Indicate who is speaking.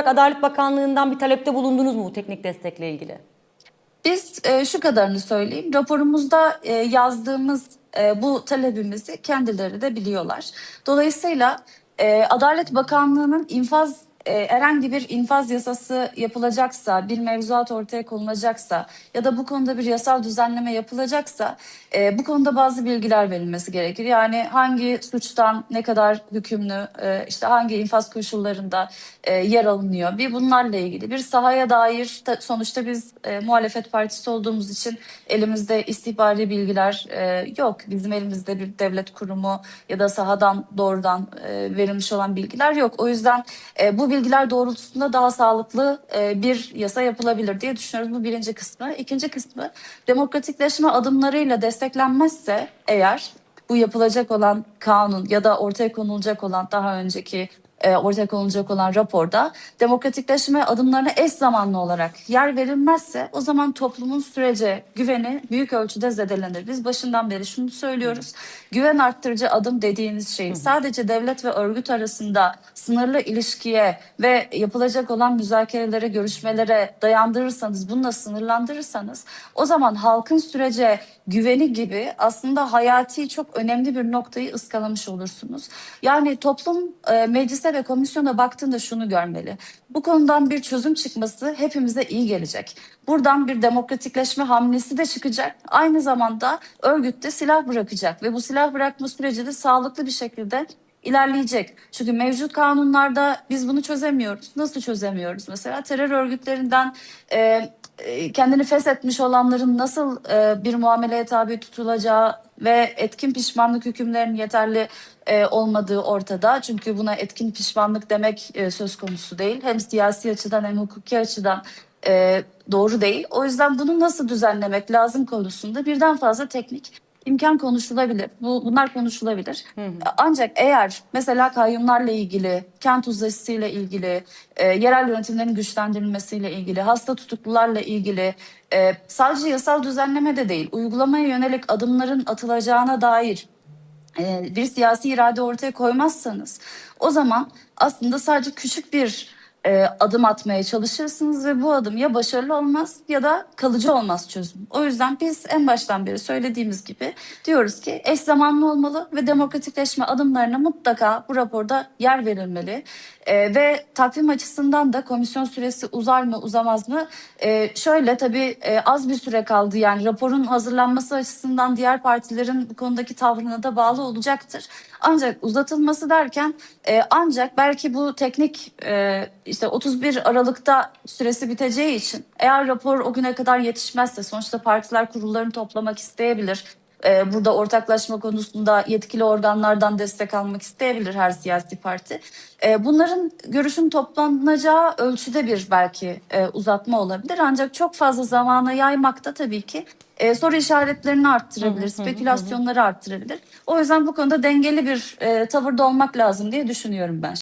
Speaker 1: olarak Adalet Bakanlığı'ndan bir talepte bulundunuz mu bu teknik destekle ilgili?
Speaker 2: Biz e, şu kadarını söyleyeyim. Raporumuzda e, yazdığımız e, bu talebimizi kendileri de biliyorlar. Dolayısıyla e, Adalet Bakanlığı'nın infaz e, herhangi bir infaz yasası yapılacaksa, bir mevzuat ortaya konulacaksa ya da bu konuda bir yasal düzenleme yapılacaksa e, bu konuda bazı bilgiler verilmesi gerekir. Yani hangi suçtan ne kadar hükümlü, e, işte hangi infaz koşullarında e, yer alınıyor. Bir bunlarla ilgili bir sahaya dair ta- sonuçta biz e, muhalefet partisi olduğumuz için elimizde istihbari bilgiler e, yok. Bizim elimizde bir devlet kurumu ya da sahadan doğrudan e, verilmiş olan bilgiler yok. O yüzden e, bu bilgiler doğrultusunda daha sağlıklı e, bir yasa yapılabilir diye düşünüyoruz. Bu birinci kısmı. İkinci kısmı demokratikleşme adımlarıyla desteklenmezse eğer bu yapılacak olan kanun ya da ortaya konulacak olan daha önceki e, ortaya konulacak olan raporda demokratikleşme adımlarına eş zamanlı olarak yer verilmezse o zaman toplumun sürece güveni büyük ölçüde zedelenir. Biz başından beri şunu söylüyoruz. Güven arttırıcı adım dediğiniz şeyi sadece devlet ve örgüt arasında sınırlı ilişkiye ve yapılacak olan müzakerelere, görüşmelere dayandırırsanız, bununla sınırlandırırsanız o zaman halkın sürece güveni gibi aslında hayati çok önemli bir noktayı ıskalamış olursunuz. Yani toplum e, meclise ve komisyona baktığında şunu görmeli. Bu konudan bir çözüm çıkması hepimize iyi gelecek. Buradan bir demokratikleşme hamlesi de çıkacak. Aynı zamanda örgütte silah bırakacak ve bu silah bırakma süreci de sağlıklı bir şekilde ilerleyecek. Çünkü mevcut kanunlarda biz bunu çözemiyoruz. Nasıl çözemiyoruz? Mesela terör örgütlerinden e, e, kendini feshetmiş olanların nasıl e, bir muameleye tabi tutulacağı ve etkin pişmanlık hükümlerinin yeterli e, olmadığı ortada. Çünkü buna etkin pişmanlık demek e, söz konusu değil. Hem siyasi açıdan hem hukuki açıdan e, doğru değil. O yüzden bunu nasıl düzenlemek lazım konusunda birden fazla teknik imkan konuşulabilir. Bu, bunlar konuşulabilir. Ancak eğer mesela kayyumlarla ilgili, kent uzlaşısıyla ilgili, e, yerel yönetimlerin güçlendirilmesiyle ilgili, hasta tutuklularla ilgili e, sadece yasal düzenleme de değil, uygulamaya yönelik adımların atılacağına dair e, bir siyasi irade ortaya koymazsanız o zaman aslında sadece küçük bir e, adım atmaya çalışırsınız ve bu adım ya başarılı olmaz ya da kalıcı olmaz çözüm. O yüzden biz en baştan beri söylediğimiz gibi diyoruz ki eş zamanlı olmalı ve demokratikleşme adımlarına mutlaka bu raporda yer verilmeli. E, ve takvim açısından da komisyon süresi uzar mı uzamaz mı? E, şöyle tabii e, az bir süre kaldı yani raporun hazırlanması açısından diğer partilerin bu konudaki tavrına da bağlı olacaktır. Ancak uzatılması derken e, ancak belki bu teknik e, işte 31 Aralık'ta süresi biteceği için eğer rapor o güne kadar yetişmezse sonuçta partiler kurullarını toplamak isteyebilir. E, burada ortaklaşma konusunda yetkili organlardan destek almak isteyebilir her siyasi parti. E, bunların görüşün toplanacağı ölçüde bir belki e, uzatma olabilir. Ancak çok fazla zamana yaymak da tabii ki e, soru işaretlerini arttırabilir, spekülasyonları arttırabilir. O yüzden bu konuda dengeli bir e, tavırda olmak lazım diye düşünüyorum ben.